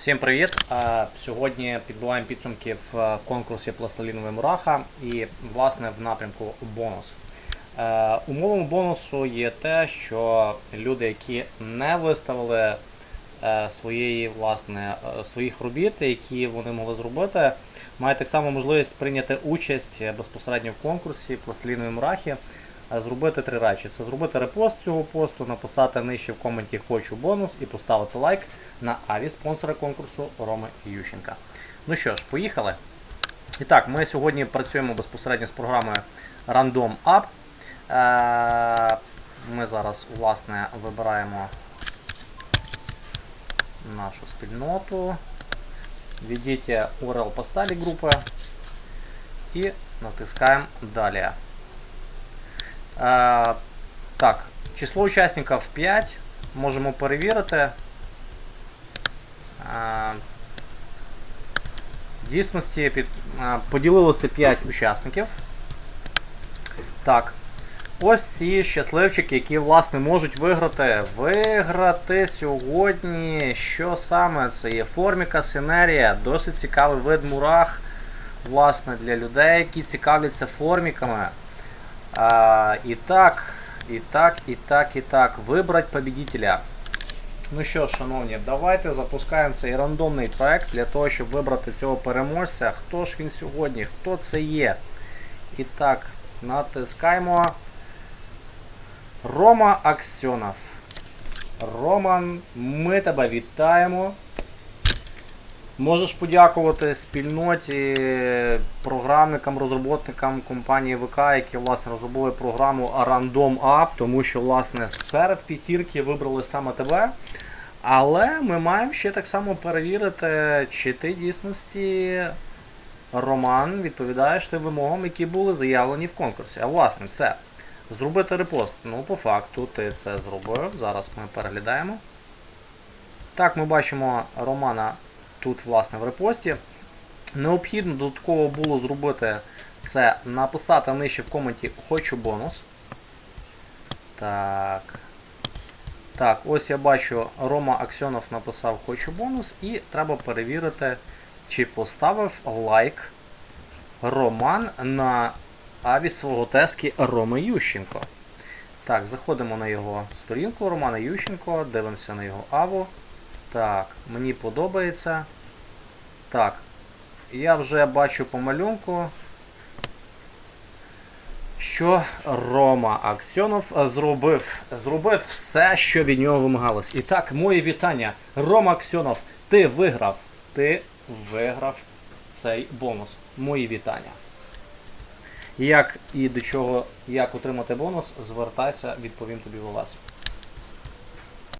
Всім привіт! Сьогодні підбиваємо підсумки в е, конкурсі Пластиліновий Мураха і, власне, в напрямку бонус. Е, Умовою бонусу є те, що люди, які не виставили е, своєї, власне, своїх робіт, які вони могли зробити, мають так само можливість прийняти участь безпосередньо в конкурсі Пластилінові Мурахи. Зробити три речі: це зробити репост цього посту, написати нижче в коменті Хочу бонус і поставити лайк на Аві, спонсора конкурсу Роми Ющенка. Ну що ж, поїхали. І так, ми сьогодні працюємо безпосередньо з програмою Random App. Е, Ми зараз, власне, вибираємо нашу спільноту. Введіть URL постелі групи і натискаємо далі. Е, Так, число учасників 5. Можемо перевірити. Е, В дійсності під, е, поділилося 5 учасників. Так. Ось ці щасливчики, які власне можуть виграти. Виграти сьогодні. Що саме? Це є форміка синерія. Досить цікавий вид мурах. Власне, для людей, які цікавляться форміками. А, і так, і так, і так, і так. Победителя. Ну що шановні, давайте запускаємо цей рандомний проект для того, щоб вибрати цього переможця. Хто ж він сьогодні? Хто це є? І так, натискаємо. Рома Аксьонов. Роман, ми тебе вітаємо. Можеш подякувати спільноті, програмникам, розробникам компанії ВК, які власне розробили програму Random App, тому що власне серед п'ятірки вибрали саме тебе. Але ми маємо ще так само перевірити, чи ти дійсності Роман відповідаєш тим вимогам, які були заявлені в конкурсі. А власне, це зробити репост. Ну, по факту, ти це зробив. Зараз ми переглядаємо. Так, ми бачимо Романа тут, власне, в репості. Необхідно додатково було зробити це, написати нижче в коменті Хочу бонус. Так. Так, ось я бачу, Рома Аксьонов написав Хочу бонус, і треба перевірити, чи поставив лайк Роман на аві свого тески Роми Ющенко. Так, заходимо на його сторінку Романа Ющенко, дивимося на його аву. Так, мені подобається. Так, я вже бачу по малюнку, що Рома Аксьонов зробив. Зробив все, що від нього вимагалось. І так, моє вітання. Рома Аксьонов, ти виграв. Ти виграв цей бонус. Мої вітання. Як і до чого, як отримати бонус, звертайся, відповім тобі у вас.